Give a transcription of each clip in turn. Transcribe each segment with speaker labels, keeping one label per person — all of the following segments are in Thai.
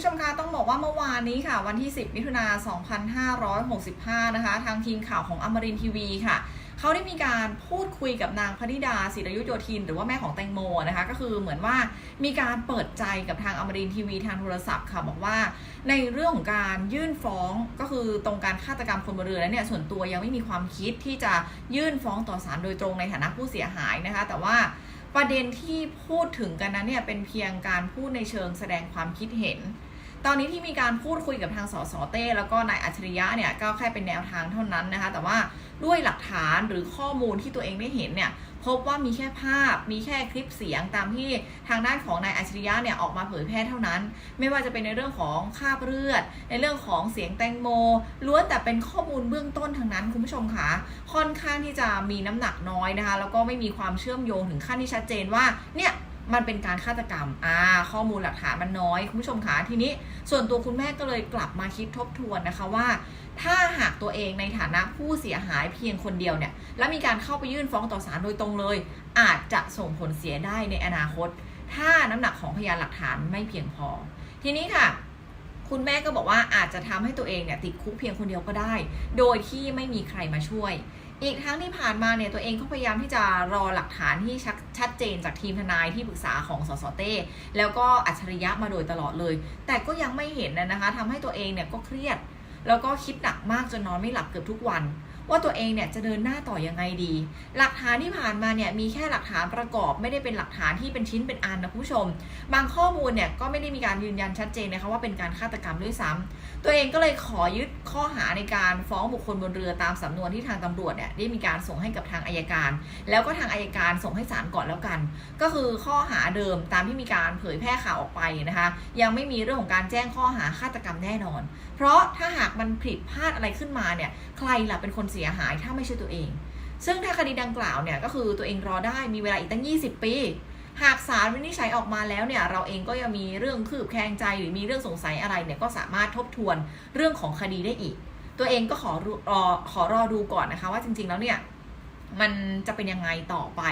Speaker 1: ผู้ชมคะต้องบอกว่าเมื่อวานนี้ค่ะ วันที่ 10 มิถุนา2565 นะคะ ทางทีมข่าวของอมรินทีวีค่ะ เขาได้มีการพูดคุยกับนางพนิดาศิรยุทธโยธิน หรือว่าแม่ของแตงโมนะคะ ก็คือเหมือนว่ามีการเปิดใจกับทางอมรินทีวีทางโทรศัพท์ค่ะบอกว่า ในเรื่องของการยื่นฟ้องก็คือตรงการฆาตกรรมคนบนเรือแล้วเนี่ยส่วนตัวยังไม่มีความคิดที่จะยื่นฟ้องต่อศาลโดยตรงในฐานะผู้เสียหายนะคะ แต่ว่าประเด็นที่พูดถึงกันนั้นเนี่ยเป็นเพียงการพูดในเชิงแสดงความคิดเห็น ตอนนี้ที่มีการพูดคุยกับทางสสเต้ แล้วก็นายอัจฉริยะเนี่ยก็แค่เป็นแนวทางเท่านั้นนะคะ แต่ว่าด้วยหลักฐานหรือข้อมูลที่ตัวเองได้เห็นเนี่ยพบว่ามีแค่ภาพ มีแค่คลิปเสียงตามที่ทางด้านของนายอัจฉริยะเนี่ยออกมาเผยแพร่เท่านั้น ไม่ว่าจะเป็นในเรื่องของคาบเลือด ในเรื่องของเสียงแตงโมล้วนแต่เป็นข้อมูลเบื้องต้นทั้งนั้นคุณผู้ชมคะค่อนข้างที่จะมีน้ำหนักน้อยนะคะ แล้วก็ไม่มีความเชื่อมโยงถึงขั้นที่ชัดเจนว่าเนี่ย มันเป็นการฆาตกรรมอ่าข้อมูลหลักฐานมันน้อยคุณผู้ชมคะทีนี้ส่วนตัวคุณแม่ก็เลยกลับมาคิดทบทวนนะคะว่า ถ้าหากตัวเองในฐานะผู้เสียหายเพียงคนเดียวเนี่ย และมีการเข้าไปยื่นฟ้องต่อศาลโดยตรงเลย อาจจะส่งผลเสียได้ในอนาคต ถ้าน้ำหนักของพยานหลักฐานไม่เพียงพอ ทีนี้ค่ะ คุณแม่ก็บอกว่าอาจจะทำให้ตัวเองเนี่ยติดคุกเพียงคนเดียวก็ได้ โดยที่ไม่มีใครมาช่วย อีกทั้งที่ผ่านมาเนี่ยตัวเองก็พยายามที่จะรอหลักฐานที่ชัดชัดเจนจากทีมทนายที่ปรึกษาของสสเต้แล้วก็อัจฉริยะมาโดยตลอดเลย แต่ก็ยังไม่เห็นนะนะคะทำให้ตัวเองเนี่ยก็เครียด แล้วก็คิดหนักมากจนนอนไม่หลับเกือบทุกวัน ว่าตัวเองเนี่ยจะเดินหน้าต่อยังไงดี หลักฐานที่ผ่านมาเนี่ยมีแค่หลักฐานประกอบไม่ได้เป็นหลักฐานที่เป็นชิ้นเป็นอันนะคุณผู้ชม บางข้อมูลเนี่ยก็ไม่ได้มีการยืนยันชัดเจนนะคะว่าเป็นการฆาตกรรมด้วยซ้ำตัวเองก็เลยขอยึดข้อหาในการฟ้องบุคคลบนเรือตามสำนวนที่ทางตำรวจเนี่ยได้มีการส่งให้กับทางอายการ แล้วก็ทางอายการส่งให้ศาลก่อนแล้วกัน ก็คือข้อหาเดิมตามที่มีการเผยแพร่ข่าวออกไปนะคะ ยังไม่มีเรื่องของการแจ้งข้อหาฆาตกรรมแน่นอน เพราะถ้าหากมันผิดพลาดอะไรขึ้นมาเนี่ยใครล่ะเป็นคนเสียหายถ้าไม่ใช่ตัวเอง ซึ่งถ้าคดีดังกล่าวเนี่ยก็คือตัวเองรอได้มีเวลาอีกตั้ง 20 ปี หากศาลวินิจฉัยออกมาแล้วเนี่ยเราเองก็ยังมีเรื่องคืบแคลงใจหรือมีเรื่องสงสัยอะไรเนี่ยก็สามารถทบทวนเรื่องของคดีได้อีก ตัวเองก็ขอรอขอรอดูก่อนนะคะว่าจริง ๆ แล้วเนี่ย มันจะเป็นยังไงต่อไป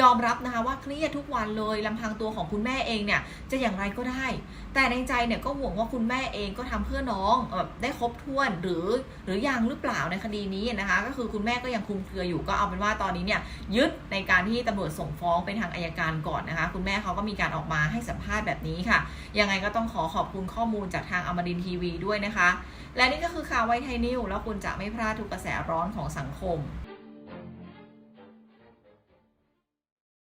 Speaker 1: ยอมรับนะคะว่าเครียดทุกวันเลยลำพังตัวของคุณแม่เองเนี่ยจะอย่างไรก็ได้ แต่ในใจเนี่ยก็ห่วงว่าคุณแม่เองก็ทำเพื่อน้องแบบได้ครบถ้วนหรือหรือยังหรือเปล่าในคดีนี้นะคะ ก็คือคุณแม่ก็ยังคุมเครืออยู่ก็เอาเป็นว่าตอนนี้เนี่ยยึดในการที่ตำรวจส่งฟ้องไปทางอายการก่อนนะคะ คุณแม่เขาก็มีการออกมาให้สัมภาษณ์แบบนี้ค่ะ ยังไงก็ต้องขอขอบคุณข้อมูลจากทางอมรินทร์ทีวีด้วยนะคะ และนี่ก็คือข่าวไวไทยนิวแล้วคุณจะไม่พลาดทุกกระแสร้อนของสังคม